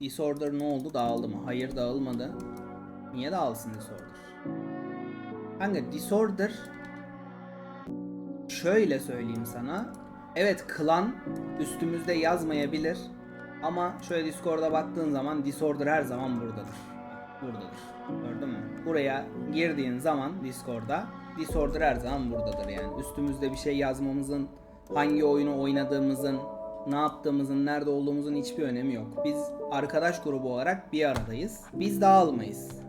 Disorder ne oldu? Dağıldı mı? Hayır dağılmadı. Niye dağılsın Disorder? Kanka Disorder şöyle söyleyeyim sana. Evet klan üstümüzde yazmayabilir. Ama şöyle Discord'a baktığın zaman Disorder her zaman buradadır. Buradadır. Gördün mü? Buraya girdiğin zaman Discord'a Disorder her zaman buradadır yani. Üstümüzde bir şey yazmamızın, hangi oyunu oynadığımızın, ne yaptığımızın, nerede olduğumuzun hiçbir önemi yok. Biz arkadaş grubu olarak bir aradayız. Biz dağılmayız.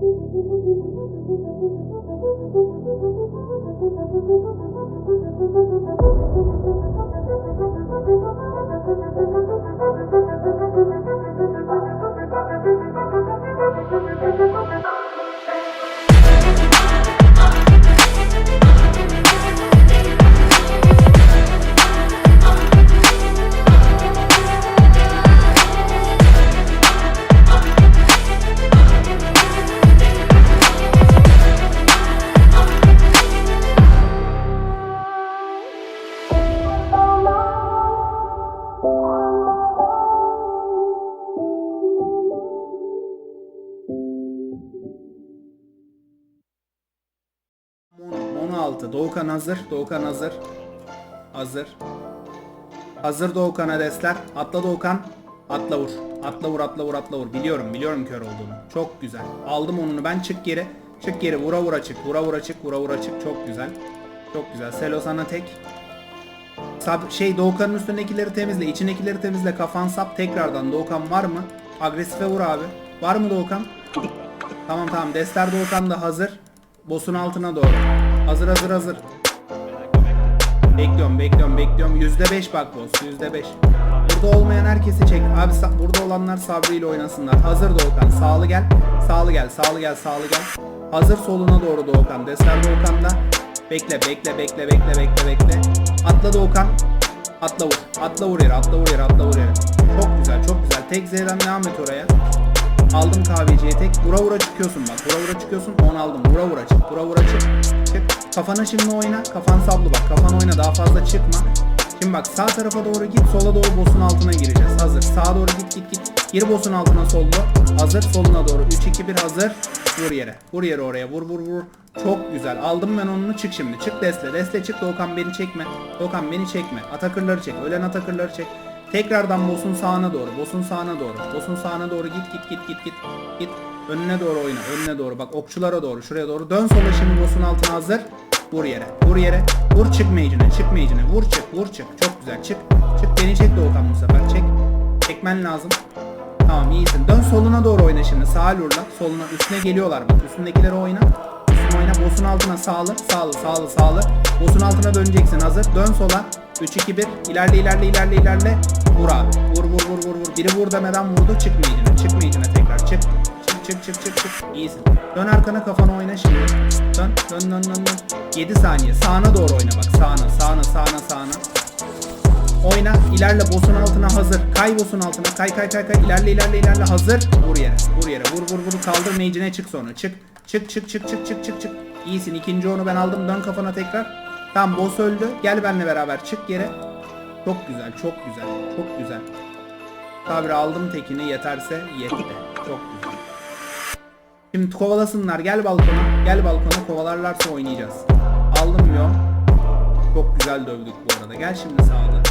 Thank you. 16. Doğukan hazır. Doğukan hazır. Hazır. Hazır Doğukan Adesler. Atla Doğukan. Atla vur. Atla vur atla vur atla vur. Biliyorum biliyorum kör olduğunu. Çok güzel. Aldım onunu ben çık geri. Çık geri vura vura çık. Vura vura çık. Vura vura çık. Çok güzel. Çok güzel. Selo sana tek. Sab şey Doğukan'ın üstündekileri temizle. içindekileri temizle. Kafan sap. Tekrardan Doğukan var mı? Agresife vur abi. Var mı Doğukan? Tamam tamam. Dester Doğukan da hazır. Boss'un altına doğru. Hazır hazır hazır. Bekliyorum bekliyorum bekliyorum. %5 bak boss %5. Burada olmayan herkesi çek. Abi burada olanlar sabrıyla oynasınlar. Hazır Doğukan. Sağlı gel. Sağlı gel. Sağlı gel. Sağlı gel. Hazır soluna doğru Doğukan. Deser Doğukan da. Bekle bekle bekle bekle bekle bekle. Atla Doğukan. Atla vur. Atla vur yere. Atla vur yere. Atla vur yere. Çok güzel çok güzel. Tek Z'den devam et oraya. Aldım kahveciye tek. Vura vura çıkıyorsun bak. Vura vura çıkıyorsun. 10 aldım. Vura vura çık. Vura vura çık. Çık. Kafanı şimdi oyna. Kafan sablı bak. Kafan oyna. Daha fazla çıkma. Şimdi bak sağ tarafa doğru git. Sola doğru boss'un altına gireceğiz. Hazır. Sağa doğru git git git. Gir boss'un altına sollu. Hazır. Soluna doğru. 3 2 1 hazır. Vur yere. Vur yere oraya. Vur vur vur. Çok güzel. Aldım ben onu. Çık şimdi. Çık desle. Desle çık. Doğukan beni çekme. Doğukan beni çekme. Atakırları çek. Ölen atakırları çek. Tekrardan boss'un sağına doğru. Boss'un sağına doğru. Boss'un sağına doğru git git git git git. Git. Önüne doğru oyna. Önüne doğru. Bak okçulara doğru. Şuraya doğru. Dön sola şimdi boss'un altına hazır. Vur yere. Vur yere. Vur çık mage'ine. Çık mage'ine. Vur çık. Vur çık. Çok güzel. Çık. Çık. Beni çek Doğukan bu sefer. Çek. Çekmen lazım. Tamam iyisin. Dön soluna doğru oyna şimdi. Sağ lurla. Soluna. Üstüne geliyorlar bak. Üstündekileri oyna. Üstüne oyna. Boss'un altına sağlı. Sağlı. Sağlı. Sağlı. Boss'un altına döneceksin. Hazır. Dön sola. 3-2-1. İlerle ilerle ilerle ilerle. Vur abi. Vur vur vur vur vur. Biri vur demeden vurdu. Çık mage'ine tekrar. Çık. Çık çık çık çık. İyisin. Dön arkana kafana oyna şimdi. Dön dön dön dön dön. 7 saniye. Sağına doğru oyna bak. Sağına sağına sağına sağına. Oyna. ilerle boss'un altına hazır. Kay boss'un altına. Kay kay kay kay. İlerle ilerle ilerle hazır. Vur yere. Vur yere. Vur vur vur. Kaldır mage'ine çık sonra. Çık. Çık çık çık çık çık çık çık. İyisin. İkinci onu ben aldım. Dön kafana tekrar. Tamam boss öldü. Gel benimle beraber. Çık yere. Çok güzel. Çok güzel. Çok güzel. Tabiri aldım tekini yeterse yetti. Çok güzel. Şimdi kovalasınlar. Gel balkona. Gel balkona. Kovalarlarsa oynayacağız. Aldım yo. Çok güzel dövdük bu arada. Gel şimdi sağda.